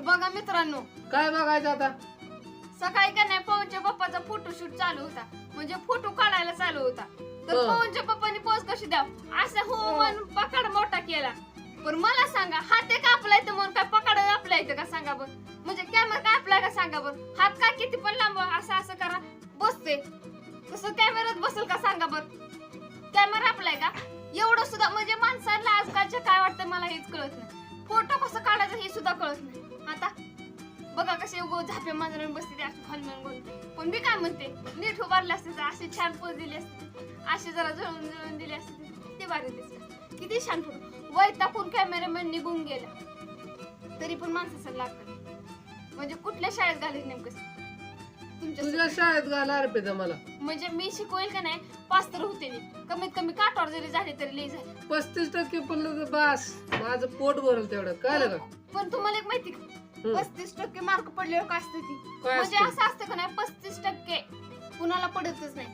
तर बघा मित्रांनो. काय बघायचं आता? सकाळी का नाही पवनच्या पप्पाचा फोटोशूट चालू होता. म्हणजे फोटो काढायला चालू होता. तर हं. पवनच्या पप्पानी पोज कशी द्या? असं हो म्हणून पकड मोठा केला. पण मला सांगा हात एक आपला येतं म्हणून काय पकड आपला येतं का सांगा बर? म्हणजे कॅमेरा काय आपला का सांगा बर? हात काय किती पण लांब असं असं करा. बसते. तसं कॅमेऱ्यात बसेल का सांगा बर? कॅमेरा आपलाय का? एवढं सुद्धा म्हणजे माणसाला आजकालच्या काय वाटतं मला हेच कळत नाही. फोटो कसं काढायचं हे बघा कसे उगो झापे मांजरून बसते ते असं खाली म्हणून बोलते पण मी काय म्हणते? नीट उभारले असते तर असे छान पोज दिले असते. असे जरा जळून जळून दिले असते ते भारी दिसते. किती छान फोटो वय टाकून कॅमेरामॅन निघून गेला. तरी पण माणसाचं लागतं म्हणजे कुठल्या शाळेत घालायचं नेमकं? तुझ्या शाळेत घाला अर्पिता मला. म्हणजे मी शिकवेल का नाही? पाच तर होते कमीत कमी काठावर जरी झाले तरी लई झाले. पस्तीस टक्के पडलं तर बास. माझं पोट भरल तेवढं. काय का? पण तुम्हाला एक माहिती का. पस्तीस टक्के मार्क पडल्यावर काय असतं ती? काय म्हणजे असतं? असं असतं का नाही? पस्तीस टक्के कुणाला पडतच नाही.